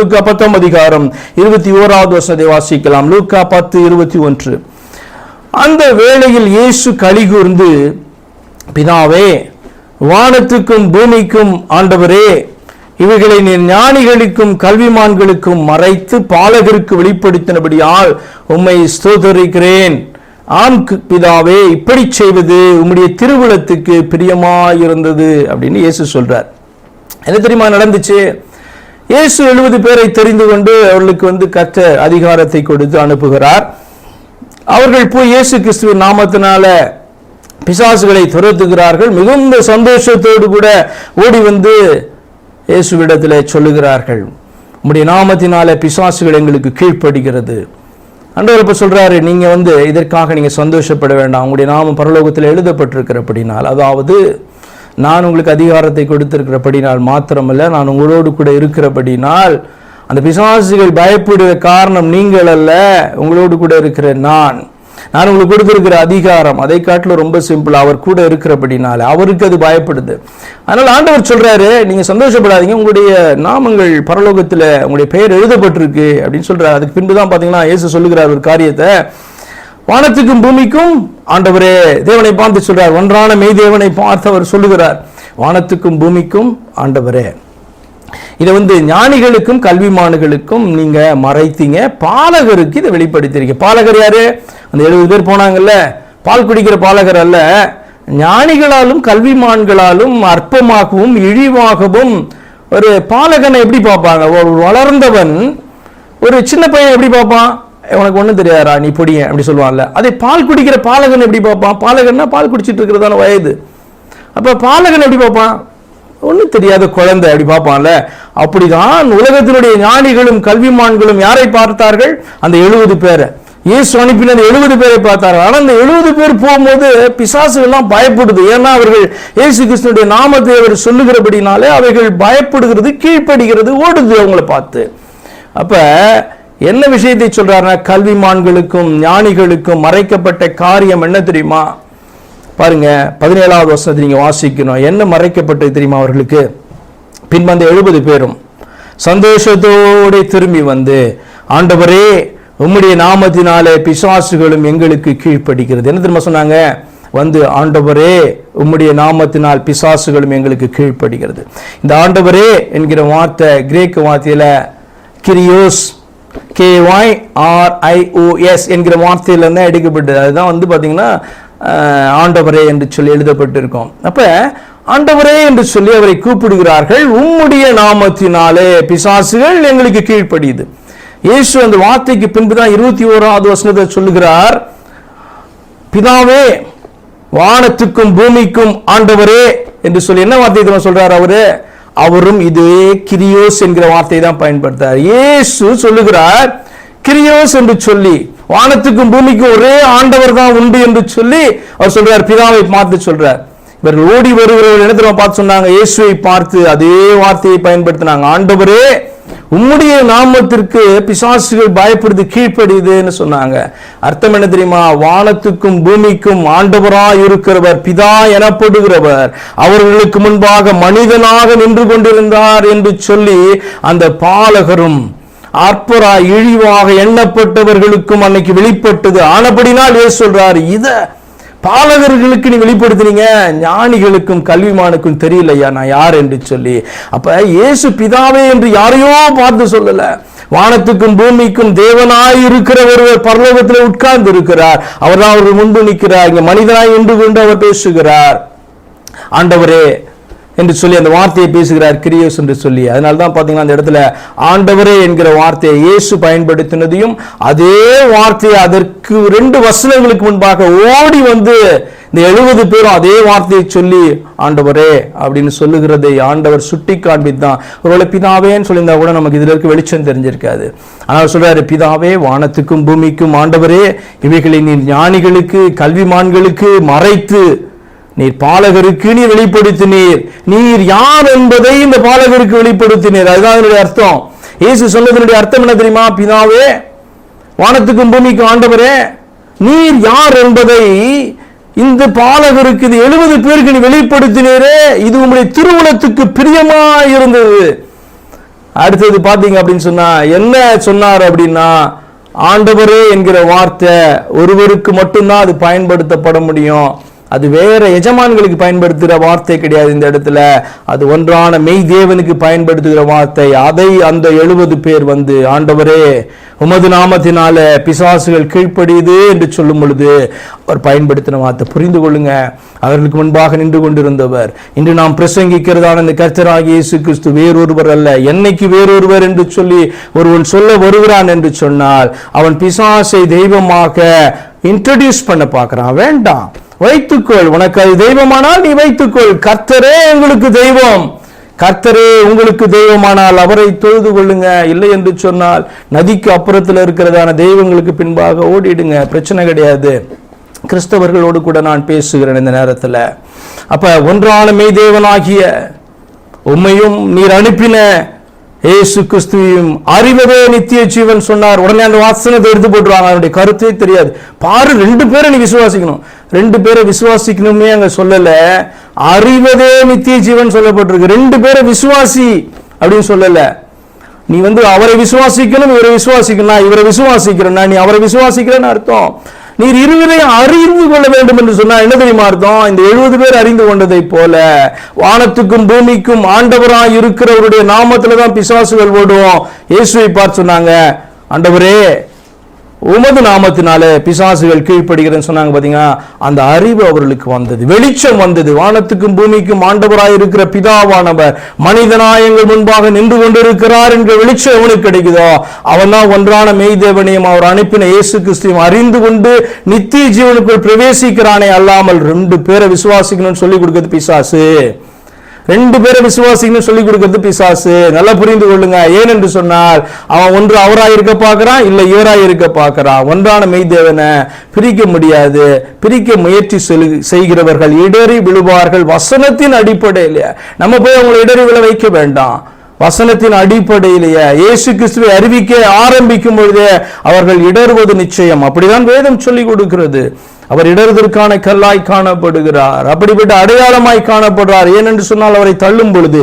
லூக்கா பத்தாம் அதிகாரம் இருபத்தி ஓராவது வசனத்தை வாசிக்கலாம். லூக்கா பத்து இருபத்தி ஒன்று. அந்த வேளையில் இயேசு கலிகூர்ந்து பிதாவே வானத்துக்கும் பூமிக்கும் ஆண்டவரே இவைகளை நீர் ஞானிகளுக்கும் கல்விமான்களுக்கும் மறைத்து பாலகருக்கு வெளிப்படுத்தினபடியால் உம்மை ஸ்தோதரிக்கிறேன் ஆம் பிதாவே இப்படி செய்வது உம்முடைய திருவுளத்துக்கு பிரியமாயிருந்தது. அப்படின்னு இயேசு சொல்றார். என்ன தெரியுமா நடந்துச்சு? இயேசு எழுபது பேரை தெரிந்து கொண்டு அவர்களுக்கு வந்து கற்ற அதிகாரத்தை கொடுத்து அனுப்புகிறார். அவர்கள் போய் இயேசு கிறிஸ்துவின் நாமத்தினால பிசாசுகளை துரத்துகிறார்கள். மிகுந்த சந்தோஷத்தோடு கூட ஓடி வந்து இயேசுவிடத்தில் சொல்லுகிறார்கள். உம்முடைய நாமத்தினால பிசாசுகள் எங்களுக்கு கீழ்ப்படுகிறது. அன்றவர் இப்போ சொல்கிறாரு நீங்கள் வந்து இதற்காக நீங்கள் சந்தோஷப்பட வேண்டாம். உங்களுடைய நாமம் பரலோகத்தில் எழுதப்பட்டிருக்கிறபடினால் அதாவது நான் உங்களுக்கு அதிகாரத்தை கொடுத்திருக்கிறபடினால் மாத்திரமல்ல நான் உங்களோடு கூட இருக்கிறபடினால் அந்த பிசாசுகள் பயப்படுகிற காரணம் நீங்கள் அல்ல உங்களோடு கூட இருக்கிற நான். நான் உங்களுக்கு கொடுத்திருக்கிற அதிகாரம் அதை காட்டிலும் ரொம்ப சிம்பிள் அவர் கூட இருக்கிறபடினால அவருக்கு அது பயப்படுது. அதனால ஆண்டவர் சொல்றாரு நீங்க சந்தோஷப்படாதீங்க உங்களுடைய நாமங்கள் பரலோகத்துல உங்களுடைய பெயர் எழுதப்பட்டிருக்கு அப்படின்னு சொல்றாரு. அதுக்கு பின்பு தான் பாத்தீங்கன்னா இயேசு சொல்லுகிறார் ஒரு காரியத்தை. வானத்துக்கும் பூமிக்கும் ஆண்டவரே தேவனை பார்த்து சொல்றார். ஒன்றான மெய் தேவனை பார்த்து அவர் சொல்லுகிறார். வானத்துக்கும் பூமிக்கும் ஆண்டவரே. இதை வந்து ஞானிகளுக்கும் கல்விமான்களுக்கும் நீங்க மறைத்தீங்க. பாலகருக்கு இதை வெளிப்படுத்திருக்க பாலகர் யாரு? அந்த எழுபது பேர் போனாங்கல்ல. பால் குடிக்கிற பாலகர் அல்ல. ஞானிகளாலும் கல்விமான்களாலும் அற்பமாகவும் இழிவாகவும் ஒரு பாலகனை எப்படி பார்ப்பாங்க? ஒரு வளர்ந்தவன் ஒரு சின்ன பையன் எப்படி பார்ப்பான்? உனக்கு ஒன்றும் தெரியாதா நீ பொடியன் அப்படி சொல்லுவான்ல. அதே பால் குடிக்கிற பாலகன் எப்படி பார்ப்பான்? பாலகன்னா பால் குடிச்சிட்டு இருக்கிறதான வயது. அப்போ பாலகன் எப்படி பார்ப்பான்? ஒன்றும் தெரியாத குழந்தை அப்படி பார்ப்பான்ல. அப்படிதான் உலகத்தினுடைய ஞானிகளும் கல்விமான்களும் யாரை பார்த்தார்கள்? அந்த எழுபது பேரை. இயேசு அனுப்பின அந்த எழுபது பேரை பார்த்தார்கள். ஆனால் அந்த எழுபது பேர் போகும்போது பிசாசுகள்லாம் பயப்படுது. ஏன்னா அவர்கள் இயேசு கிருஷ்ணனுடைய நாமத்தை அவர் சொல்லுகிறபடினாலே அவைகள் பயப்படுகிறது கீழ்ப்படுகிறது ஓடுது அவங்கள பார்த்து. அப்போ என்ன விஷயத்தை சொல்றாருன்னா கல்விமான்களுக்கும் ஞானிகளுக்கும் மறைக்கப்பட்ட காரியம் என்ன தெரியுமா? பாருங்க பதினேழாவது வருஷத்தை நீங்க வாசிக்கணும். என்ன மறைக்கப்பட்டது தெரியுமா அவர்களுக்கு? பின்பந்த எழுபது பேரும் சந்தோஷத்தோடு திரும்பி வந்து ஆண்டவரே உம்முடைய நாமத்தினாலே பிசாசுகளும் எங்களுக்கு கீழ்ப்படுகிறது. என்ன தெரியுமா சொன்னாங்க? வந்து ஆண்டவரே உம்முடைய நாமத்தினால் பிசாசுகளும் எங்களுக்கு கீழ்ப்படுகிறது. இந்த ஆண்டவரே என்கிற வார்த்தை கிரேக்க வார்த்தையில கிரியோஸ் கேஒய் ஆர்ஐஓஎஸ் என்கிற வார்த்தையிலேருந்து எடுக்கப்பட்டது அதுதான் வந்து பார்த்தீங்கன்னா ஆண்டவரே என்று சொல்லி எழுதப்பட்டிருக்கோம். அப்ப ஆண்டவரே என்று சொல்லி அவரை கூப்பிடுகிறார்கள். உம்முடைய நாமத்தினாலே பிசாசுகள் எங்களுக்கு கீழ்ப்படியுது. இயேசு அந்த வார்த்தைக்கு பின்புதான் இருபத்தி ஓராவது வசனத்தை சொல்லுகிறார். பிதாவே வானத்துக்கும் பூமிக்கும் ஆண்டவரே என்று சொல்லி என்ன வார்த்தை சொல்றார் அவரு? அவரும் இதே கிரியோஸ் என்கிற வார்த்தையை தான் பயன்படுத்தார் இயேசு சொல்லுகிறார் கிரியோஸ் என்று சொல்லி வானத்துக்கும் பூமிக்கும் ஒரே ஆண்டவர் தான் உண்டு என்று சொல்லி அவர் சொல்றார் பிதாவை பார்த்து சொல்றார். இவர்கள் ஓடி வருகிறவர்கள் என்ன தெரியுமா பார்த்து சொன்னாங்க? இயேசுவை பார்த்து அதே வார்த்தையை பயன்படுத்தினாங்க. ஆண்டவரே உம்முடைய நாமத்திற்கு பிசாசுகள் பயப்படுது கீழ்ப்படியுதுன்னு சொன்னாங்க. அர்த்தம் என்ன தெரியுமா? வானத்துக்கும் பூமிக்கும் ஆண்டவராய் இருக்கிறவர் பிதா எனப்படுகிறவர். அவர்களுக்கு முன்பாக மனிதனாக நின்று கொண்டிருந்தார் என்று சொல்லி அந்த பாலகரும் அற்பரா இழிவாக எண்ணப்பட்டவர்களுக்கும் அன்னைக்கு வெளிப்பட்டது. ஆனபடினால் ஏ சொல்றாரு? இத பாலகர்களுக்கு நீ வெளிப்படுத்துறீங்க ஞானிகளுக்கும் கல்விமானுக்கும் தெரியலையா நான் யார் என்று சொல்லி. அப்ப இயேசு பிதாவே என்று யாரையோ பார்த்து சொல்லல. வானத்துக்கும் பூமிக்கும் தேவனாய் இருக்கிற ஒருவர் பரலோகத்தில் உட்கார்ந்து இருக்கிறார் அவர் தான் அவர்கள் முன்பு நிற்கிறார். இங்க மனிதனாய் நின்று கொண்டு அவர் பேசுகிறார். ஆண்டவரே என்று சொல்லி அந்த வார்த்தையை பேசுகிறார் கிரியஸ் என்று சொல்லி. அதனால தான் பார்த்தீங்கன்னா அந்த இடத்துல ஆண்டவரே என்கிற வார்த்தையை இயேசு பயன்படுத்தினதையும் அதே வார்த்தையை அதற்கு ரெண்டு வசனங்களுக்கு முன்பாக ஓடி வந்து இந்த எழுபது பேரும் அதே வார்த்தையை சொல்லி ஆண்டவரே அப்படின்னு சொல்லுகிறதை ஆண்டவர் சுட்டி காண்பித்தான் ஒருவேளை பிதாவேன்னு சொல்லியிருந்தா கூட நமக்கு இதுல இருக்க வெளிச்சம் தெரிஞ்சிருக்காது. ஆனால் சொல்றாரு பிதாவே வானத்துக்கும் பூமிக்கும் ஆண்டவரே இவைகளை நீ ஞானிகளுக்கு கல்விமான்களுக்கு மறைத்து நீர் பாலகருக்கு நீ வெளிப்படுத்தினீர். நீர் யார் என்பதை இந்த பாலகருக்கு வெளிப்படுத்தினீர். அதுதான் அதனுடைய அர்த்தம். இயேசு சொன்னதனுடைய அர்த்தம் என்ன தெரியுமா? பிதாவே வானத்துக்கும் பூமிக்கும் ஆண்டவரே நீர் யார் என்பதை இந்த பாலகருக்கு இது எழுபது பேருக்கு நீ வெளிப்படுத்தினீரே. இது உங்களுடைய திருவுளத்துக்கு பிரியமா இருந்தது. அடுத்தது பாத்தீங்க அப்படின்னு சொன்னா என்ன சொன்னார் அப்படின்னா ஆண்டவரே என்கிற வார்த்தை ஒருவருக்கு மட்டும்தான் அது பயன்படுத்தப்பட முடியும். அது வேற எஜமான்களுக்கு பயன்படுத்துகிற வார்த்தை கிடையாது இந்த இடத்துல. அது ஒன்றான மெய் தேவனுக்கு பயன்படுத்துகிற வார்த்தை. அதை அந்த எழுபது பேர் வந்து ஆண்டவரே உமது நாமத்தினால பிசாசுகள் கீழ்ப்படியுது என்று சொல்லும் பொழுது அவர் பயன்படுத்தின வார்த்தை. புரிந்து கொள்ளுங்க. அவர்களுக்கு முன்பாக நின்று கொண்டிருந்தவர். இன்று நாம் பிரசங்கிக்கிறதான இந்த கர்த்தராக இயேசு கிறிஸ்து வேறொருவர் அல்ல. என்னைக்கு வேறொருவர் என்று சொல்லி ஒருவன் சொல்ல வருகிறான் என்று சொன்னால் அவன் பிசாசை தெய்வமாக இன்ட்ரடியூஸ் பண்ண பார்க்கிறான். வேண்டாம். வைத்துக்கொள். உனக்கு அது தெய்வமானால் நீ வைத்துக்கொள். கர்த்தரே உங்களுக்கு தெய்வம். கர்த்தரே உங்களுக்கு தெய்வமானால் அவரை தொழுது கொள்ளுங்க. இல்லை என்று சொன்னால் நதிக்கு அப்புறத்தில் இருக்கிறதான தெய்வங்களுக்கு பின்பாக ஓடிடுங்க. பிரச்சனை கிடையாது. கிறிஸ்தவர்களோடு கூட நான் பேசுகிறேன் இந்த நேரத்தில். அப்ப ஒன்றான மெய் தேவனாகிய உண்மையும் நீர் அனுப்பின இயேசு கிறிஸ்துவையும் அறிவதே நித்திய ஜீவன் சொன்னார். உடனே அந்த வாசனத்தை எடுத்து போட்டுருவாங்க. அவருடைய கருத்தே தெரியாது. பாரு ரெண்டு பேரை நீ விசுவாசிக்கணும். ரெண்டு பேரை விசுவாசிக்கணுமே அங்க சொல்லல. அறிவதே நித்திய ஜீவன் சொல்லப்பட்டிருக்கு. ரெண்டு பேரை விசுவாசி அப்படின்னு சொல்லல. நீ வந்து அவரை விசுவாசிக்கணும் இவரை விசுவாசிக்கணும். இவரை விசுவாசிக்கிறேன்னா நீ அவரை விசுவாசிக்கிறேன்னு அர்த்தம். நீர் இருவரையும் அறிந்து கொள்ள வேண்டும் என்று சொன்னா என்ன தெரியுமா அர்த்தம்? இந்த எழுபது பேர் அறிந்து கொண்டதை போல வானத்துக்கும் பூமிக்கும் ஆண்டவராய் இருக்கிறவருடைய நாமத்துல தான் பிசாசுகள் ஓடுவோம். இயேசுவை பார்த்து சொன்னாங்க ஆண்டவரே உமது நாமத்தினால பிசாசுகள் கீழ்ப்படுகிறேன்னு சொன்னாங்க பார்த்தீங்கன்னா அந்த அறிவு அவர்களுக்கு வந்தது. வெளிச்சம் வந்தது. வானத்துக்கும் பூமிக்கும் ஆண்டவராய் இருக்கிற பிதாவானவர் மனிதனாயங்கள் முன்பாக நின்று கொண்டிருக்கிறார் என்ற வெளிச்சம் எவனுக்கு கிடைக்குதோ அவன் தான் ஒன்றான மெய்தேவனையும் அவர் அனுப்பின இயேசு கிறிஸ்தையும் அறிந்து கொண்டு நித்திய ஜீவனுக்குள் பிரவேசிக்கிறானே அல்லாமல் ரெண்டு பேரை விசுவாசிக்கணும்னு சொல்லி கொடுக்குறது பிசாசு. ரெண்டு பேரை விசுவாசின்னு சொல்லி கொடுக்கிறது பிசாசு. நல்லா புரிந்து கொள்ளுங்க. ஏன் என்று சொன்னால் அவன் ஒன்று அவராக இருக்க பார்க்கறான் இல்ல இவராக இருக்க பார்க்கறான். ஒன்றான மெய்தேவனை பிரிக்க முடியாது. பிரிக்க முயற்சி செலு- செய்கிறவர்கள் இடறி விழுவார்கள். வசனத்தின் அடிப்படையில். நம்ம போய் அவங்களை இடறி விழ வைக்க வேண்டாம். வசனத்தின் அடிப்படையிலேயே. இயேசு கிறிஸ்துவை அறிவிக்க ஆரம்பிக்கும் பொழுதே அவர்கள் இடறுவது நிச்சயம். அப்படிதான் வேதம் சொல்லி கொடுக்கிறது. அவர் இடர்தற்கான கல்லாய் காணப்படுகிறார். அப்படிப்பட்ட அடையாளமாய் காணப்படுறார் ஏனென்று சொன்னால் அவரை தள்ளும் பொழுது